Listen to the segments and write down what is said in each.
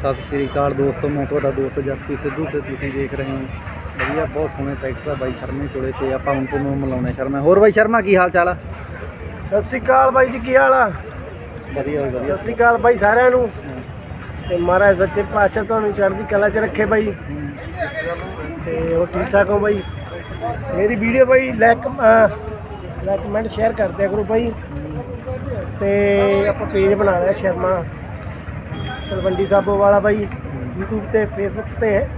ਸਤਿ ਸ੍ਰੀ ਅਕਾਲ ਦੋਸਤੋ ਮੈਂ ਤੁਹਾਡਾ ਦੋਸਤ ਜਸਪੀ ਸਿੱਧੂ ਤੇ ਤੁਸੀਂ ਦੇਖ ਰਹੇ ਹੋ ਵਧੀਆ ਬਹੁਤ ਸੋਹਣੇ ਟਰੈਕਟਰ ਆ ਬਾਈ ਸ਼ਰਮੇ ਕੋਲੇ ਤੇ ਆਪਾਂ ਹੁਣ ਤੁਹਾਨੂੰ ਮਿਲਾਉਣੇ ਸ਼ਰਮਾ। ਹੋਰ ਬਾਈ ਸ਼ਰਮਾ ਕੀ ਹਾਲ ਚਾਲ ਆ? ਸਤਿ ਸ੍ਰੀ ਅਕਾਲ ਬਾਈ ਜੀ ਕੀ ਹਾਲ ਆ? ਵਧੀਆ ਵਧੀਆ। ਸਤਿ ਸ੍ਰੀ ਅਕਾਲ ਬਾਈ ਸਾਰਿਆਂ ਨੂੰ। ਤੇ ਮਹਾਰਾਜ ਸੱਚੇ ਪਾਤਸ਼ਾਹ ਤੁਹਾਨੂੰ ਚੜ੍ਹਦੀ ਕਲਾ 'ਚ ਰੱਖੇ ਬਾਈ। ਤੇ ਉਹ ਠੀਕ ਠਾਕ ਹੋ ਬਾਈ? ਮੇਰੀ ਵੀਡੀਓ ਬਾਈ ਲਾਈਕ ਲਾਈਕ ਕਮੈਂਟ ਸ਼ੇਅਰ ਕਰ ਦਿਆ ਕਰੋ ਬਾਈ। ਤੇ ਆਪਾਂ ਪੇਜ ਬਣਾ ਲਿਆ ਸ਼ਰਮਾ। ਤਲਵੰਡੀ ਸਾਬੋ ਵਾਲਾ ਬਾਈ YouTube ਤੇ Facebook ਤੇ ਹੈ।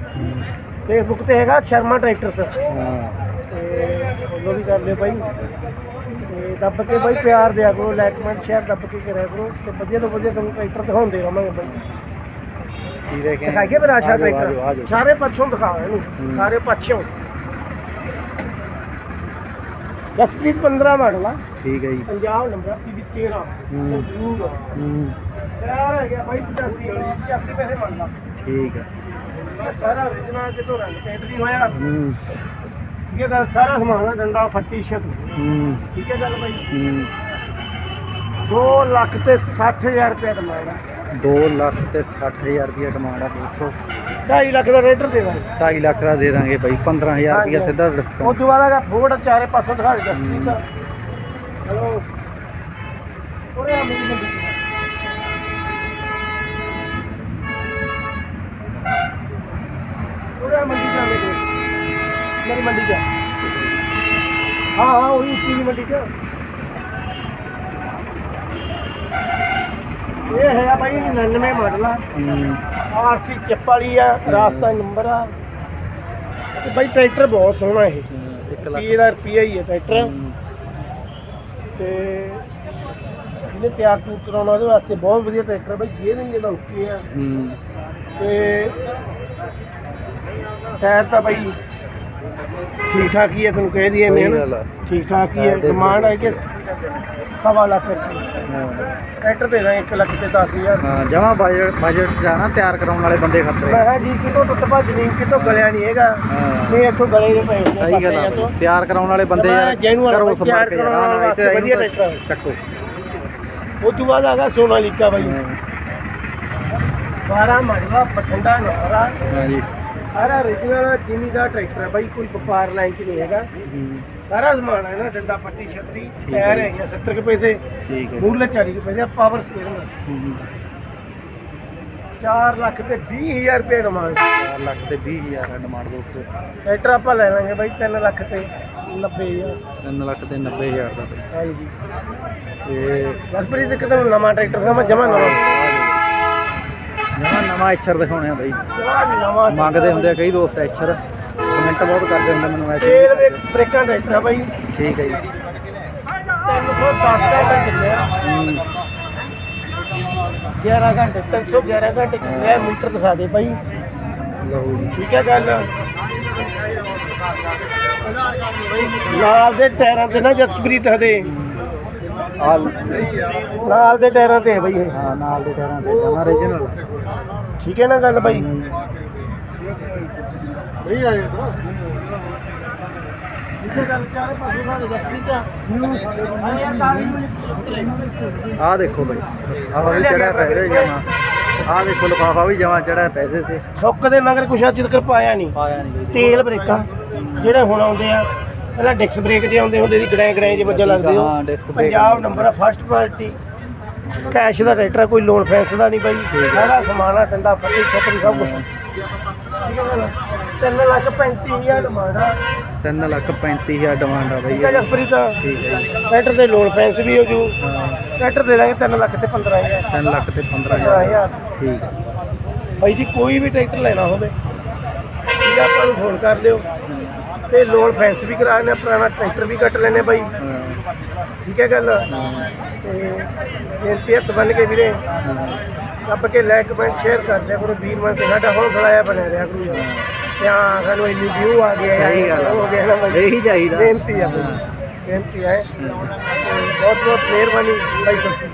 Facebook ਤੇ ਹੈਗਾ ਸ਼ਰਮਾ ਟਰੈਕਟਰਸ ਹਾਂ। ਤੇ ਫੋਲੋ ਵੀ ਕਰ ਲਿਓ ਬਾਈ। ਤੇ ਦੱਬ ਕੇ ਬਾਈ ਪਿਆਰ ਦਿਆ ਕਰੋ ਲਾਈਕ ਕਮੈਂਟ ਸ਼ੇਅਰ ਦੱਬ ਕੇ ਕਰਿਆ ਕਰੋ ਤੇ ਵਧੀਆ ਤੋਂ ਵਧੀਆ ਤੁਹਾਨੂੰ ਟਰੈਕਟਰ ਦਿਖਾਉਂਦੇ ਰਹਾਂਗੇ ਬਾਈ। ਦਿਖਾਈਏ ਫਿਰ ਆਸ਼ਾ ਟਰੈਕਟਰ। ਸਾਰੇ ਪਾਛੋਂ ਦਿਖਾ ਇਹਨੂੰ। ਸਾਰੇ ਪਾਛੋਂ। ਜਸਪ੍ਰੀਤ 15 ਮਾਡਲ ਆ। ਠੀਕ ਹੈ ਜੀ। ਪੰਜਾਬ ਨੰਬਰ ਪੀਬੀ 13 ਹੂੰ। ਜਰੂਰ ਹੂੰ। ਤਿਆਰ ਹੈ ਗਿਆ ਬਾਈ 85 85 ਪੈਸੇ ਮੰਨ ਲਾ। ਠੀਕ ਹੈ। ਇਹ ਸਾਰਾ original ਕਿਤੋਂ ਰੰਗ ਪੇਂਟ ਵੀ ਹੋਇਆ। ਹੂੰ। ਠੀਕ ਹੈ ਗੱਲ ਸਾਰਾ ਸਮਾਨ ਆ ਡੰਡਾ ਫੱਟੀ ਛਤ। ਹੂੰ। ਠੀਕ ਹੈ ਗੱਲ ਬਾਈ। ਹੂੰ। 2 ਲੱਖ ਤੇ 60000 ਰੁਪਏ ਡਿਮਾਂਡ ਆ 2 ਲੱਖ ਤੇ 60000 ਰੁਪਏ ਡਿਮਾਂਡ ਆ ਦੋਸਤੋ 2.5 ਲੱਖ ਦਾ ਰੇਟਰ ਦੇ ਦਾਂਗੇ। 2.5 ਲੱਖ ਦਾ ਦੇ ਦਾਂਗੇ ਬਾਈ 15000 ਹਾਂਜੀ, ਰੁਪਏ ਸਿੱਧਾ ਉਸ ਡਿਸਕਾਊਂਟ ਤੋਂ ਬਾਅਦ ਆ ਫੋੜ ਚਾਰੇ ਪਾਸੋਂ ਦਿਖਾ ਦੇ ਠੀਕ ਮੰਡੀ ਜਾ ਜਾ। ਹਾਂ ਹਾਂ ਉਹੀ ਉੱਚੀ ਦੀ ਮੰਡੀ ਚ। ਇਹ ਹੈ ਬਾਈ 99 ਮਾਡਲ ਆ। ਹੂੰ। ਆਰਸੀ ਚਿੱਪ ਵਾਲੀ ਆ ਰਾਸਤਾ ਨੰਬਰ ਆ। ਤੇ ਬਾਈ ਟਰੈਕਟਰ ਬਹੁਤ ਸੋਹਣਾ ਇਹ। 1 ਲੱਖ। ਰੁਪਈਏ ਦਾ ਰੁਪਈਆ ਹੀ ਹੈ ਟਰੈਕਟਰ। ਹੂੰ, ਤੇ ਇਹਨੇ ਤਿਆਰ ਤੂਰ ਕਰਾਉਣਾ ਉਹਦੇ ਵਾਸਤੇ ਬਹੁਤ ਵਧੀਆ ਟਰੈਕਟਰ ਬਾਈ ਇਹ ਨਹੀਂ ਜਿਹੜਾ ਉੱਕੇ ਆ। ਹੂੰ। ਤੇ ਟਾਇਰ ਤਾਂ ਬਾਈ ਠੀਕ ਠਾਕ ਹੀ ਹੈ ਤੁਹਾਨੂੰ ਕਹਿ ਦਈਏ ਮੈਂ। ਠੀਕ ਠਾਕ ਹੀ ਹੈ ਡਿਮਾਂਡ ਹੈ ਕਿ ਸਵਾ ਲੱਖ ਰੁਪਏ। ਹਾਂ ਟਰੈਕਟਰ ਦੇ ਦਾਂ 1 ਲੱਖ ਤੇ 10000 ਹਾਂ ਜਮਾ ਬਜਟ ਬਜਟ ਜਾਣਾ ਤਿਆਰ ਕਰਾਉਣ ਵਾਲੇ ਬੰਦੇ ਖਾਤਰ। ਮੈਂ ਕਿਹਾ ਜੀ ਕਿਤੋਂ ਟੁੱਟ ਭੱਜ ਨਹੀਂ ਕਿਤੋਂ ਗਲਿਆ ਨਹੀਂ ਹੈਗਾ। ਹਾਂ। ਨਹੀਂ ਇੱਥੋਂ ਗਲੇ ਦੇ ਪਏ ਹੋਏ ਆ ਸਹੀ ਗੱਲ ਪਾਸੇ ਆ ਤੋਂ। ਬਈ। ਤਿਆਰ ਕਰਾਉਣ ਵਾਲੇ ਬੰਦੇ ਜਮਾਂ ਯਾਰ genuine ਘਰੋਂ ਬਈ, ਸੰਭਾਲ ਤਿਆਰ ਕੇ ਕਰਾਉਣ ਜਾਣਾ ਵਾਲੇ ਇੱਥੇ ਵਾਸਤੇ ਵਧੀਆ ਇਹਨੂੰ ਤਾਂ ਟਰੈਕਟਰ। ਚੱਕੋ। ਉਹ ਤੋਂ ਬਾਅਦ ਆ ਗਿਆ ਸੋਨਾਲੀਕਾ ਬਾਈ। 12 ਮੜਵਾ ਪਠੰਡਾ ਨੰਬਰ ਆ ਹਾਂ ਜੀ। ਸਾਰਾ origignal ਜਿਮੀ ਦਾ ਟਰੈਕਟਰ ਹੈ ਬਾਈ ਕੋਈ ਵਪਾਰ ਲਾਈਨ ਚ ਨਹੀਂ ਹੈਗਾ। ਹੂੰ, ਸਾਰਾ ਸਮਾਨ ਹੈ ਨਾ ਡੰਡਾ ਪੱਟੀ ਛਤਰੀ ਹੈ। ਟਾਇਰ। ਹੈਗੇ 70 ਰੁਪਏ ਦੇ ਠੀਕ ਹੈ। ਮੂਰਲੇ 40 ਰੁਪਏ ਦੇ ਪਾਵਰ ਸਟੀਅਰਿੰਗ ਹੂੰ, 4 ਲੱਖ ਤੇ 20000 ਰੁਪਏ ਡਿਮਾਂਡ 4 ਲੱਖ ਤੇ 20000 ਦਾ ਡਿਮਾਂਡ ਦੋਸਤੋ ਟਰੈਕਟਰ ਆਪਾਂ ਲੈ ਲਾਂਗੇ ਬਾਈ 3 ਲੱਖ ਤੇ 90000 3 ਲੱਖ ਤੇ 90000 ਦਾ ਹਾਂਜੀ। ਤੇ ਜਸਪ੍ਰੀਤ ਇੱਕ ਤਾਂ ਨਵਾਂ ਟਰੈਕਟਰ ਦਾ ਮੈਂ ਜਮਾ ਨਵਾਂ। ਨਵਾਂ ਨਵਾਂ ਐਚਰ ਦਿਖਾਉਣੇ ਆ ਬਈ। ਨਵਾਂ ਮੰਗਦੇ ਹੁੰਦੇ ਆ ਕਈ ਦੋਸਤ ਐਚਰ ਕਮੈਂਟ ਬਹੁਤ ਕਰਦੇ ਹੁੰਦੇ ਮੈਨੂੰ ਐਚਰ ਤੇਲ ਦੇ ਬ੍ਰੇਕਾਂ ਟਰੈਕਟਰ ਆ ਬਾਈ। ਠੀਕ ਹੈ ਜੀ। 310 ਘੰਟੇ ਚੱਲਿਆ ਹੂੰ, 11 ਘੰਟੇ 311 ਘੰਟੇ ਚੱਲਿਆ ਮੀਟਰ ਦਿਖਾ ਦੇ ਬਾਈ। ਲਓ ਜੀ। ਠੀਕ ਹੈ ਗੱਲ। ਨਾਲ ਦੇ ਟਾਇਰਾਂ ਤੇ ਨਾ ਜਸਪ੍ਰੀਤ ਹਦੇ। ਨਾਲ ਦੇ ਟਾਇਰਾਂ ਤੇ ਹੈ ਬਾਈ ਇਹ। ਹਾਂ ਨਾਲ ਦੇ ਟਾਇਰਾਂ ਤੇ ਜਮਾ origignal ਠੀਕ ਹੈ ਨਾ ਗੱਲ ਬਾਈ? ਬਈ ਆਏ ਆ? ਦੇਖੋ ਬਈ ਆਹ ਵੀ ਚੜਾ ਪੈਸੇ ਜਮਾ ਆ ਦੇਖੋ ਲਫਾਫਾ ਵੀ ਜਮਾ ਚੜਾ ਪੈਸੇ ਤੇ ਸੁੱਕ ਦੇ ਮਗਰ ਕੁਛ ਅੱਜ ਤੱਕ ਪਾਇਆ ਨਹੀਂ। ਪਾਇਆ ਨਹੀਂ ਬਈ। ਤੇਲ ਬ੍ਰੇਕਾਂ ਜਿਹੜੇ ਹੁਣ ਆਉਂਦੇ ਆ ਪਹਿਲਾਂ ਡਿਕਸ ਬ੍ਰੇਕ ਜੇ ਆਉਂਦੇ ਹੁੰਦੇ ਸੀ ਗੜਾਏ ਗੜਾਏ ਜੇ ਵੱਜਣ ਲੱਗਦੇ ਹੋ ਹਾਂ, disc brake ਪੰਜਾਬ ਨੰਬਰ ਆ ਫਸਟ ਪਾਰਟੀ ਕੈਸ਼ ਦਾ ਟਰੈਕਟਰ ਆ, ਕੋਈ ਲੋਨ ਫੈਂਸ ਦਾ ਨਹੀਂ ਬਾਈ। ਸਾਰਾ ਸਮਾਨ ਆ ਡੰਡਾ ਫੱਟੀ ਛਤਰੀ ਸਭ ਕੁਝ ਠੀਕ ਹੈ ਗੱਲ 3 ਲੱਖ 35000 ਡਿਮਾਂਡ ਆ। 3 ਲੱਖ 35000 ਡਿਮਾਂਡ ਆ ਬਈ ਠੀਕ ਹੈ ਜਸਪ੍ਰੀਤ ਠੀਕ ਹੈ ਜੀ। ਟਰੈਕਟਰ ਦੇ ਲੋਨ ਫੈਂਸ ਵੀ ਹੋ ਜੂ। ਹਾਂ। ਟਰੈਕਟਰ ਦੇ ਦਾਂਗੇ 3 ਲੱਖ ਤੇ 15000 3 ਲੱਖ ਤੇ 15000 15000 ਠੀਕ ਹੈ। ਭਾਈ ਜੀ ਕੋਈ ਵੀ ਟਰੈਕਟਰ ਲੈਣਾ ਹੋਵੇ ਆ ਆਪਾਂ ਨੂੰ ਫੋਨ ਕਰ ਲਿਓ ਤੇ ਲੋਨ ਫੈਂਸ ਵੀ ਕਰਾ ਲੈਣੇ ਪੁਰਾਣਾ ਟਰੈਕਟਰ ਵੀ ਕੱਟ ਲੈਣੇ ਬਾਈ। ਠੀਕ ਹੈ ਗੱਲ? ਤੇ ਬੇਨਤੀ ਹੱਥ ਬੰਨ ਕੇ ਵੀਰੇ। ਦੱਬ ਕੇ ਲਾਈਕ ਕਮੈਂਟ ਸ਼ੇਅਰ ਕਰ ਦਿਆ ਕਰੋ। ਵੀਰ ਮਨ ਕੇ ਸਾਡਾ ਹੌਸਲਾ ਆਇਆ ਬਣਿਆ ਰਿਹਾ ਕਰੂ ਯਾਰ। ਤੇ ਹਾਂ ਸਾਨੂੰ ਇੰਨੀ ਵਿਊ ਆ ਗਿਆ ਸਹੀ ਗੱਲ ਆ। ਹੋ ਗਿਆ ਨਾ ਬਾਈ। ਇਹੀ ਚਾਹੀਦਾ। ਬੇਨਤੀ ਆ ਬਾਈ। ਬੇਨਤੀ ਹੈ। ਤੇ ਬਹੁਤ ਬਹੁਤ ਮਿਹਰਬਾਨੀ ਬਾਈ ਸਤਿ